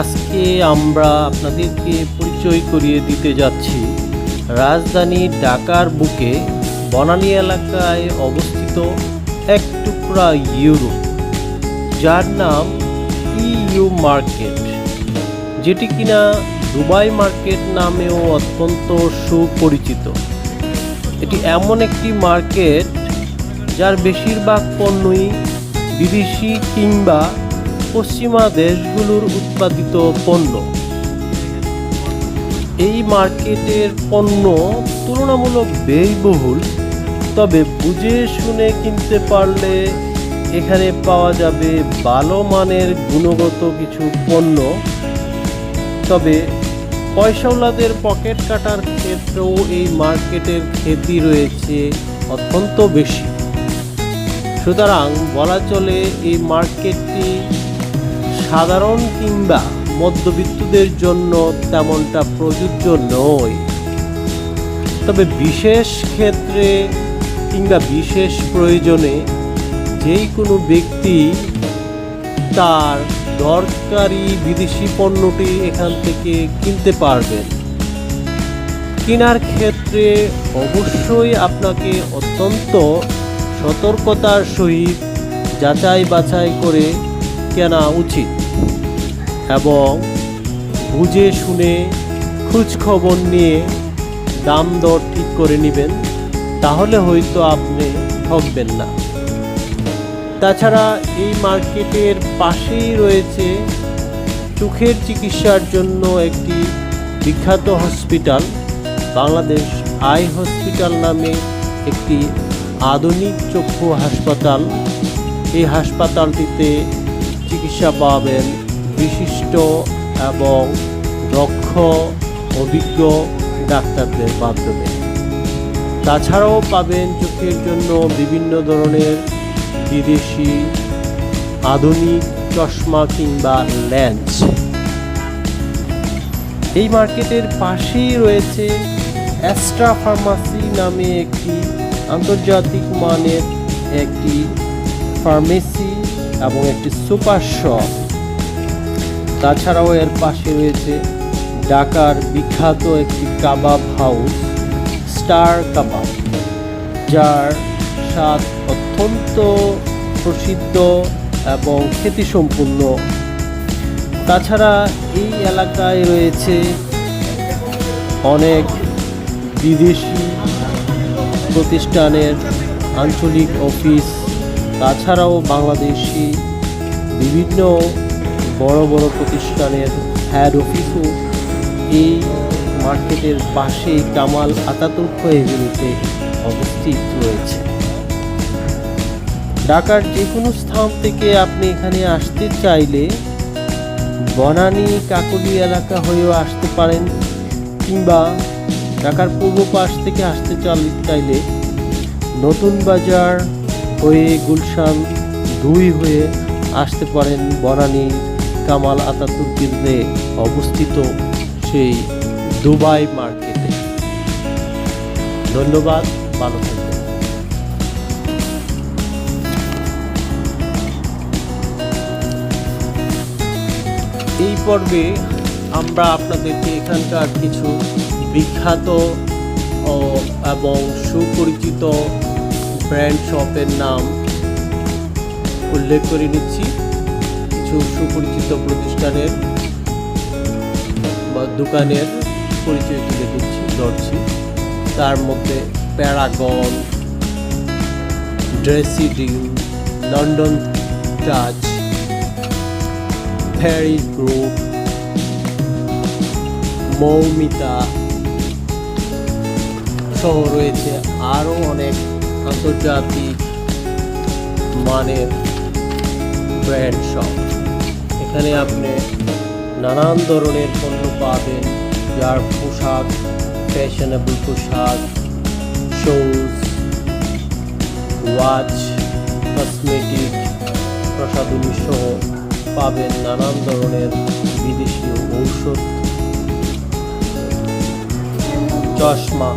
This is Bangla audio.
আজকে আমরা আপনাদেরকে পরিচয় করিয়ে দিতে যাচ্ছি রাজধানী ঢাকার বুকে বনানী এলাকায় অবস্থিত এক টুকরা ইউরোপ যার নাম ইউ মার্কেট, যেটি কিনা দুবাই মার্কেট নামেও অত্যন্ত সুপরিচিত। এটি এমন একটি মার্কেট যার বেশিরভাগ পণ্যই বিদেশি কিংবা পশ্চিমা দেশগুলোর উৎপাদিত পণ্য। এই মার্কেটের পণ্য তুলনামূলক ব্যয়বহুল, তবে বুঝে শুনে কিনতে পারলে এখানে পাওয়া যাবে ভালো মানের গুণগত কিছু পণ্য। তবে পয়সাওয়ালাদের পকেট কাটার ক্ষেত্রেও এই মার্কেটের খ্যাতি রয়েছে অত্যন্ত বেশি। সুতরাং বলা চলে এই মার্কেটটি সাধারণ কিংবা মধ্যবিত্তদের জন্য তেমনটা প্রযোজ্য নয়। তবে বিশেষ ক্ষেত্রে কিংবা বিশেষ প্রয়োজনে যেই কোনো ব্যক্তি তার দরকারি বিদেশি পণ্যটি এখান থেকে কিনতে পারবেন। কেনার ক্ষেত্রে অবশ্যই আপনাকে অত্যন্ত সতর্কতার সহিত যাচাই বাছাই করে কেনা উচিত। এবং বুঝে শুনে খোঁজ খবর নিয়ে দাম দর ঠিক করে নেবেন, তাহলে হয়তো আপনি ঠকবেন না। তাছাড়া এই মার্কেটের পাশেই রয়েছে চোখের চিকিৎসার জন্য একটি বিখ্যাত হসপিটাল, বাংলাদেশ আই হসপিটাল নামে একটি আধুনিক চক্ষু হাসপাতাল। এই হাসপাতালটিতে চিকিৎসা পাবেন বিশিষ্ট এবং দক্ষ, অভিজ্ঞ ডাক্তারদের মাধ্যমে। তাছাড়াও পাবেন চোখের জন্য বিভিন্ন ধরনের বিদেশি আধুনিক চশমা কিংবা লেন্স। এই মার্কেটের পাশেই রয়েছে অ্যাস্ট্রা ফার্মাসি নামে একটি আন্তর্জাতিক মানের একটি ফার্মেসি। এবং একটি সুপার শপ। তাছাড়াও এর পাশে রয়েছে ঢাকার বিখ্যাত একটি কাবাব হাউস, স্টার কাবাব, যার স্বাদ অত্যন্ত প্রসিদ্ধ এবং খ্যাতিসম্পন্ন। তাছাড়া এই এলাকায় রয়েছে অনেক বিদেশি প্রতিষ্ঠানের আঞ্চলিক অফিস তাছাড়াও বাংলাদেশি বিভিন্ন বড় বড় প্রতিষ্ঠানের হেড অফিসও এই মার্কেটের পাশেই কামাল আতাতুর্ক এভিনিউতে অবস্থিত রয়েছে। ঢাকার যে কোনো স্থান থেকে আপনি এখানে আসতে চাইলে বনানী কাকলি এলাকা হয়েও আসতে পারেন কিংবা ঢাকার পূর্ব পাশ থেকে আসতে চাইলে নতুন বাজার হয়ে গুলশান দুই হয়ে আসতে পারেন বনানী কামাল আতাতুর্কিতে অবস্থিত সেই দুবাই মার্কেটে। ধন্যবাদ, ভালো এই পর্বে আমরা আপনাদেরকে এখানকার কিছু বিখ্যাত এবং সুপরিচিত ব্র্যান্ড শপের নাম উল্লেখ করে নিচ্ছি। কিছু সুপরিচিত প্রতিষ্ঠানের বা দোকানের পরিচয় তুলে দিচ্ছি ধরছি। তার মধ্যে Paragon ড্রেসিডিং London touch fairy group, Moumita সহ রয়েছে আরও অনেক আন্তর্জাতিক মানের ব্র্যান্ড শপ এখানে আপনি নানান ধরনের পণ্য পাবেন, যার পোশাক ফ্যাশনেবল পোশাক শুজ ওয়াচ কসমেটিক প্রসাধনী সহ পাবেন নানান ধরনের বিদেশি ঔষধ। চশমা।